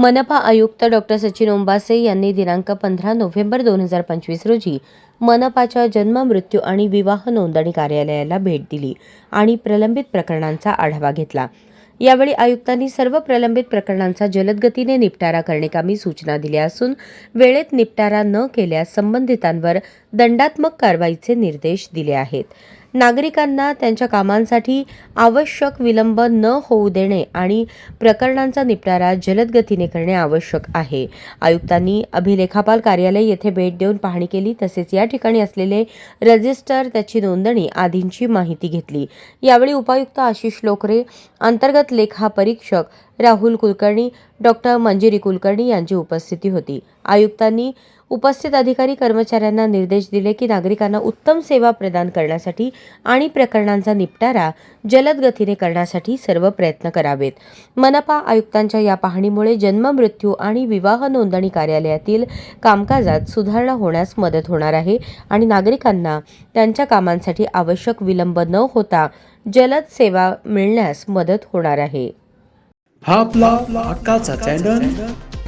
मनपा आयुक्त डॉक्टर सचिन ओंबासे यांनी दिनांक पंधरा नोव्हेंबर दोन हजार पंचवीस रोजी मनपाच्या जन्म मृत्यू आणि विवाह नोंदणी कार्यालयाला भेट दिली आणि प्रलंबित प्रकरणांचा आढावा घेतला. यावेळी आयुक्तांनी सर्व प्रलंबित प्रकरणांचा जलदगतीने निपटारा करण्याकामी सूचना दिल्या असून वेळेत निपटारा न केल्यास संबंधितांवर दंडात्मक कारवाईचे निर्देश दिले आहेत. नागरिकांना त्यांच्या कामांसाठी आवश्यक विलंब न होऊ देणे आणि प्रकरणांचा निपटारा जलद गतीने करणे आवश्यक आहे. आयुक्तांनी अभिलेखापाल कार्यालय येथे भेट देऊन पाहणी केली. तसेच या ठिकाणी असलेले रजिस्टर त्याची नोंदणी आदींची माहिती घेतली. यावेळी उपायुक्त आशिष लोकरे अंतर्गत लेखा परीक्षक राहुल कुलकर्णी डॉक्टर मंजिरी कुलकर्णी यांची उपस्थिती होती. आयुक्तांनी उपस्थित अधिकारी कर्मचाऱ्यांना निर्देश दिले की नागरिकांना उत्तम सेवा प्रदान करण्यासाठी आणि प्रकरणांचा निपटारा जलद गतीने करण्यासाठी सर्व प्रयत्न करावेत. मनपा आयुक्तांच्या या पाहणीमुळे जन्म मृत्यू आणि विवाह नोंदणी कार्यालयातील कामकाजात सुधारणा होण्यास मदत होणार आहे आणि नागरिकांना त्यांच्या कामांसाठी आवश्यक विलंब न होता जलद सेवा मिळण्यास मदत होणार आहे. हा आपला हक्काचा चॅनल.